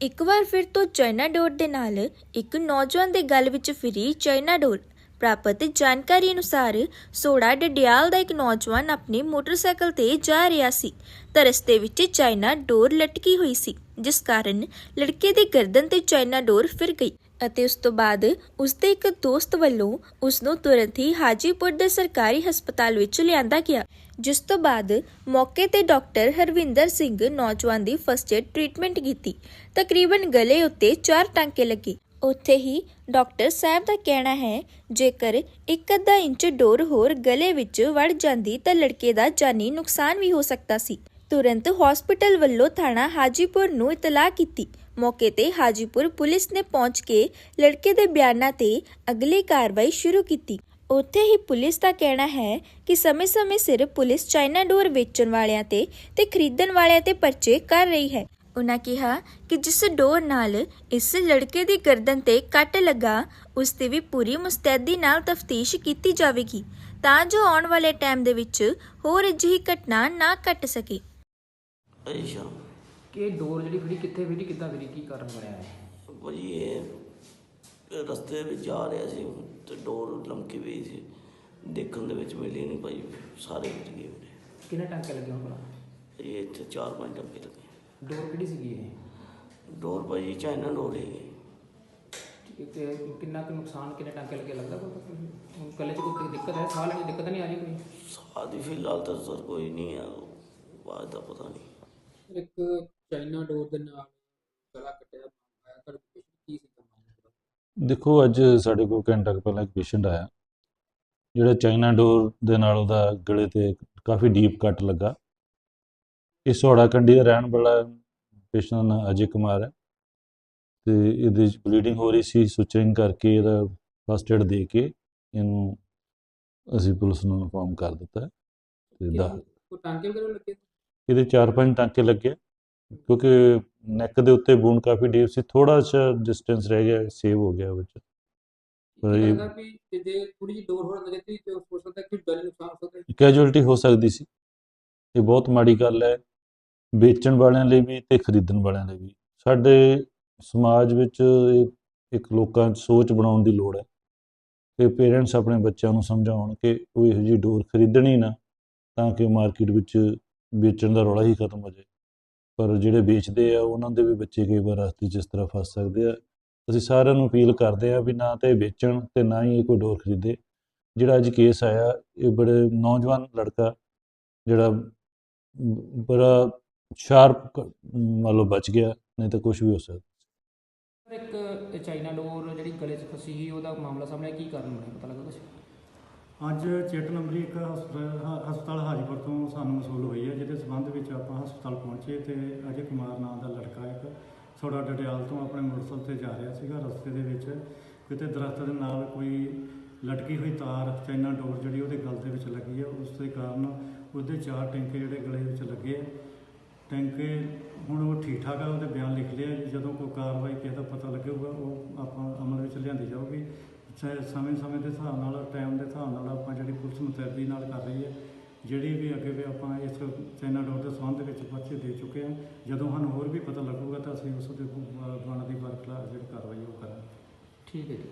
ਇੱਕ ਵਾਰ ਫਿਰ ਤੋਂ ਚਾਈਨਾ ਡੋਰ ਦੇ ਨਾਲ ਇੱਕ ਨੌਜਵਾਨ ਦੇ ਗਲ ਵਿੱਚ ਫਿਰੀ ਚਾਈਨਾ ਡੋਰ। ਪ੍ਰਾਪਤ ਜਾਣਕਾਰੀ ਅਨੁਸਾਰ ਸੋੜਾ ਡਡਿਆਲ ਦਾ ਇੱਕ ਨੌਜਵਾਨ ਆਪਣੇ ਮੋਟਰਸਾਈਕਲ ਤੇ ਜਾ ਰਿਹਾ ਸੀ। ਤਾਂ ਰਸਤੇ ਵਿੱਚ ਚਾਈਨਾ ਡੋਰ ਲਟਕੀ ਹੋਈ ਸੀ, ਜਿਸ ਕਾਰਨ ਲੜਕੇ ਦੇ ਗਰਦਨ ਤੇ ਚਾਈਨਾ ਡੋਰ ਫਿਰ ਗਈ। ਅਤੇ ਉਸ ਤੋਂ ਬਾਅਦ ਉਸ ਦੇ ਇੱਕ ਦੋਸਤ ਵੱਲੋਂ ਉਸ ਨੂੰ ਤੁਰੰਤ ਹੀ ਹਾਜੀਪੁਰ ਦੇ ਸਰਕਾਰੀ ਹਸਪਤਾਲ ਵਿੱਚ ਲਿਆਂਦਾ ਗਿਆ, ਜਿਸ ਤੋਂ ਬਾਅਦ ਮੌਕੇ ਤੇ ਡਾਕਟਰ ਹਰਵਿੰਦਰ ਸਿੰਘ ਨੌਜਵਾਨ ਦੀ ਫਸਟ ਏਡ ਟ੍ਰੀਟਮੈਂਟ ਕੀਤੀ। ਤਕਰੀਬਨ ਗਲੇ ਉੱਤੇ ਚਾਰ ਟਾਂਕੇ ਲੱਗੇ। ਉੱਥੇ ਹੀ ਡਾਕਟਰ ਸਾਹਿਬ ਦਾ ਕਹਿਣਾ ਹੈ, ਜੇਕਰ ਇੱਕ ਅੱਧਾ ਇੰਚ ਡੋਰ ਹੋਰ ਗਲੇ ਵਿੱਚ ਵੜ ਜਾਂਦੀ ਤਾਂ ਲੜਕੇ ਦਾ ਜਾਨੀ ਨੁਕਸਾਨ ਵੀ ਹੋ ਸਕਦਾ ਸੀ। ਤੁਰੰਤ ਹਸਪੀਟਲ ਵੱਲੋਂ ਥਾਣਾ ਹਾਜੀਪੁਰ ਨੂੰ ਇਤਲਾਹ ਕੀਤੀ ਮੌਕੇ ਤੇ ਹਾਜੀਪੁਰ ਪੁਲਿਸ ਨੇ ਪਹੁੰਚ ਕੇ ਲੜਕੇ ਦੇ ਬਿਆਨਾਂ ਤੇ ਅਗਲੀ ਕਾਰਵਾਈ ਸ਼ੁਰੂ ਕੀਤੀ ਉੱਥੇ ਹੀ ਪੁਲਿਸ ਦਾ ਕਹਿਣਾ ਹੈ ਕਿ ਸਮੇਂ-ਸਮੇਂ ਸਿਰ ਪੁਲਿਸ ਚਾਈਨਾ ਡੋਰ ਵੇਚਣ ਵਾਲਿਆਂ ਤੇ ਤੇ ਖਰੀਦਣ ਵਾਲਿਆਂ ਤੇ ਪਰਚੇ ਕਰ ਰਹੀ ਹੈ ਉਹਨਾਂ ਕਿਹਾ ਕਿ ਜਿਸ ਡੋਰ ਨਾਲ ਇਸ ਲੜਕੇ ਦੀ ਗਰਦਨ ਤੇ ਕੱਟ ਲੱਗਾ ਉਸ ਤੇ ਵੀ ਪੂਰੀ ਮੁਸਤੈਦੀ ਨਾਲ ਤਫਤੀਸ਼ ਕੀਤੀ ਜਾਵੇਗੀ ਤਾਂ ਜੋ ਆਉਣ ਵਾਲੇ ਟਾਈਮ ਦੇ ਵਿੱਚ ਹੋਰ ਅਜਿਹੀ ਘਟਨਾ ਨਾ ਘਟ ਸਕੇ। ਅੱਛਾ। ਕਿ ਇਹ ਡੋਰ ਜਿਹੜੀ ਫਿਰੀ ਕਿੱਥੇ ਫਿਰੀ ਕਿੱਦਾਂ ਫਿਰੀ ਕੀ ਕਾਰਨ ਬਣਿਆ ਹੈ ਭਾਜੀ ਇਹ ਰਸਤੇ ਵਿੱਚ ਜਾ ਰਿਹਾ ਸੀ ਤੇ ਡੋਰ ਲੰਮਕੀ ਪਈ ਸੀ। ਦੇਖਣ ਦੇ ਵਿੱਚ ਮਿਲੀ ਨਹੀਂ ਭਾਈ ਸਾਰੇ ਵਿੱਚ ਗਏ ਮੇਰੇ ਕਿੰਨੇ ਟਾਂਕੇ ਲੱਗੇ ਹੋਣ ਭਲਾ? ਇਹ ਇੱਥੇ ਚਾਰ ਪੰਜ ਟੰਕੇ ਲੱਗੇ। ਡੋਰ ਕਿਹੜੀ ਸੀਗੀ ਇਹ? ਡੋਰ ਭਾਜੀ ਚਾਈਨਾ ਡੋਰ ਹੈ ਠੀਕ ਹੈ, ਤੇ ਕਿੰਨਾ ਕੁ ਨੁਕਸਾਨ ਕਿੰਨੇ ਟਾਂਕੇ ਲੱਗੇ ਲੱਗਦਾ ਕੋਈ ਕੱਲੇ ਚ ਕੋਈ ਦਿੱਕਤ ਹੈ ਸਾਹ ਲੈਣ ਦੀ ਦਿੱਕਤ ਨਹੀਂ ਆ ਰਹੀ ਕੋਈ? ਸਾਦੀ ਫਿਲਹਾਲ ਤਾਂ ਸਰ ਕੋਈ ਨਹੀਂ ਹੈ ਬਾਅਦ ਦਾ ਪਤਾ ਨਹੀਂ। ਇੱਕ ਚਾਈਨਾ ਡੋਰ ਦੇ ਨਾਲ ਗਲਾ ਕੱਟਿਆ ਆਇਆ ਕੋਲ ਕੀ ਸੀ ਦੇਖੋ ਅੱਜ ਸਾਡੇ ਕੋਲ ਘੰਟਾ ਕੁ ਪਹਿਲਾਂ ਇੱਕ ਪੇਸ਼ੈਂਟ ਆਇਆ ਜਿਹੜਾ ਚਾਈਨਾ ਡੋਰ ਦੇ ਨਾਲ ਉਹਦਾ ਗਲੇ ਤੇ ਕਾਫੀ ਡੀਪ ਕੱਟ ਲੱਗਾ। ਇਹ ਸੋੜਾ ਕੰਡੀ ਦਾ ਰਹਿਣ ਵਾਲਾ ਪੇਸ਼ੈਂਟ ਦਾ ਨਾਂ ਅਜੇ ਕੁਮਾਰ ਹੈ ਤੇ ਇਹਦੇ ਵਿੱਚ ਬਲੀਡਿੰਗ ਹੋ ਰਹੀ ਸੀ ਸੁਚਰਿੰਗ ਕਰਕੇ ਇਹਦਾ ਫਸਟ ਏਡ ਦੇ ਕੇ ਇਹਨੂੰ ਅਸੀਂ ਪੁਲਿਸ ਨੂੰ ਇਨਫੋਰਮ ਕਰ ਦਿੱਤਾ ਤੇ ਦਾ ਕੋਈ ਟਾਂਕੇ ਵਗੈਰਾ ਲੱਗੇ? ਇਹਦੇ ਚਾਰ ਪੰਜ ਟਾਂਕੇ ਲੱਗੇ ਕਿਉਂਕਿ ਨੈਕ ਦੇ ਉੱਤੇ ਬੂਨ ਕਾਫੀ ਡੀਪ ਸੀ ਥੋੜਾ ਜਿਹਾ ਡਿਸਟੈਂਸ ਰਹਿ ਗਿਆ ਸੇਵ ਹੋ ਗਿਆ ਵਿੱਚ। ਜੇ। ਕੈਜੁਅਲਟੀ ਹੋ ਸਕਦੀ? ਸੀ। ਇਹ ਬਹੁਤ ਮਾੜੀ ਗੱਲ ਹੈ। ਵੇਚਣ ਵਾਲਿਆਂ ਲਈ ਵੀ ਤੇ ਖਰੀਦਣ ਵਾਲਿਆਂ ਲਈ ਵੀ। ਸਾਡੇ ਸਮਾਜ ਵਿੱਚ ਇੱਕ ਲੋਕਾਂ 'ਚ ਸੋਚ ਬਣਾਉਣ ਦੀ ਲੋੜ ਹੈ। ਕਿ ਪੇਰੈਂਟਸ ਆਪਣੇ ਬੱਚਿਆਂ ਨੂੰ ਸਮਝਾਉਣ ਕਿ ਉਹ ਇਹੋ ਜਿਹੀ ਡੋਰ ਖਰੀਦਣੀ ਨਾ ਤਾਂ ਕਿ ਮਾਰਕੀਟ ਵਿੱਚ ਵੇਚਣ ਦਾ ਰੌਲਾ ਹੀ ਖਤਮ ਹੋ ਜਾਏ। ਪਰ ਜਿਹੜੇ ਵੇਚਦੇ ਆ, ਉਹਨਾਂ ਦੇ ਵੀ ਬੱਚੇ ਕਈ ਵਾਰ ਰਸਤੇ 'ਚ ਇਸ ਤਰ੍ਹਾਂ ਫਸ ਸਕਦੇ ਆ। ਅਸੀਂ ਸਾਰਿਆਂ ਨੂੰ ਅਪੀਲ ਕਰਦੇ ਆ ਵੀ ਨਾ ਤਾਂ ਵੇਚਣ ਤੇ ਨਾ ਹੀ ਇਹ ਕੋਈ ਡੋਰ ਖਰੀਦੇ। ਜਿਹੜਾ ਅੱਜ ਕੇਸ ਆਇਆ, ਇਹ ਬੜੇ ਨੌਜਵਾਨ ਲੜਕਾ, ਜਿਹੜਾ ਬੜਾ ਸ਼ਾਰਪ ਮੰਨ ਬਚ ਗਿਆ, ਨਹੀਂ ਤਾਂ ਕੁਝ ਵੀ ਹੋ ਸਕਦਾ। ਇੱਕ ਚਾਈਨਾ ਡੋਰ ਜਿਹੜੀ ਗਲੇ 'ਚ ਫਸੀ ਸੀ ਉਹਦਾ ਮਾਮਲਾ ਸਾਹਮਣੇ ਕੀ ਕਾਰਨ ਬਣਿਆ? ਪਤਾ ਲੱਗਾ ਕੁਝ ਅੱਜ ਚਿੱਟ ਨੰਬਰੀ ਇੱਕ ਹਸਪਤਾਲ ਹਸਪਤਾਲ ਹਾਜੀਪੁਰ ਤੋਂ ਸਾਨੂੰ ਮਸੂਲ ਹੋਈ ਹੈ, ਜਿਹਦੇ ਸਬੰਧ ਵਿੱਚ ਆਪਾਂ ਹਸਪਤਾਲ ਪਹੁੰਚੇ ਤੇ ਅਜੇ ਕੁਮਾਰ ਨਾਮ ਦਾ ਲੜਕਾ ਇੱਕ ਥੋੜਾ ਡਡਿਆਲ ਤੋਂ ਆਪਣੇ ਮੋਟਰਸਾਈਕਲ ਤੇ ਜਾ ਰਿਹਾ ਸੀਗਾ। ਰਸਤੇ ਦੇ ਵਿੱਚ ਕਿਤੇ ਦਰਖਤ ਦੇ ਨਾਲ ਕੋਈ ਲਟਕੀ ਹੋਈ ਤਾਰ ਚਾਈਨਾ ਡੋਰ ਜਿਹੜੀ ਉਹਦੇ ਗਲ ਦੇ ਵਿੱਚ ਲੱਗੀ ਹੈ, ਉਸ ਦੇ ਕਾਰਨ ਉਹਦੇ ਚਾਰ ਟੈਂਕੇ ਜਿਹੜੇ ਗਲੇ ਵਿੱਚ ਲੱਗੇ ਆ। ਟੈਂਕੇ ਹੁਣ ਉਹ ਠੀਕ ਠਾਕ ਆ, ਉਹਦੇ ਬਿਆਨ ਲਿਖ ਲਿਆ ਜਦੋਂ ਕੋਈ ਕਾਰਵਾਈ ਕਿਸੇ ਦਾ ਪਤਾ ਲੱਗੇਗਾ, ਉਹ ਆਪਾਂ ਅਮਲ ਵਿੱਚ ਲਿਆਂਦੀ ਜਾਊਗੀ। ਸਮੇਂ ਸਮੇਂ ਦੇ ਹਿਸਾਬ ਨਾਲ ਟਾਈਮ ਦੇ ਹਿਸਾਬ ਨਾਲ ਆਪਾਂ ਜਿਹੜੀ ਪੁਲਿਸ ਮੁਤੈਦੀ ਨਾਲ ਕਰ ਰਹੀ ਹੈ, ਜਿਹੜੀ ਵੀ ਅੱਗੇ ਵੀ ਆਪਾਂ ਇਸ ਚਾਈਨਾ ਡੋਰ ਦੇ ਸੰਬੰਧ ਵਿੱਚ ਪਰਚੇ ਦੇ ਚੁੱਕੇ ਹਾਂ, ਜਦੋਂ ਸਾਨੂੰ ਹੋਰ ਵੀ ਪਤਾ ਲੱਗੂਗਾ ਤਾਂ ਅਸੀਂ ਉਸ ਦੇ ਬਣਦੀ ਵਰਖਲਾ ਜਿਹੜੀ ਕਾਰਵਾਈ ਉਹ ਕਰਾਂਗੇ। ਠੀਕ ਹੈ ਜੀ।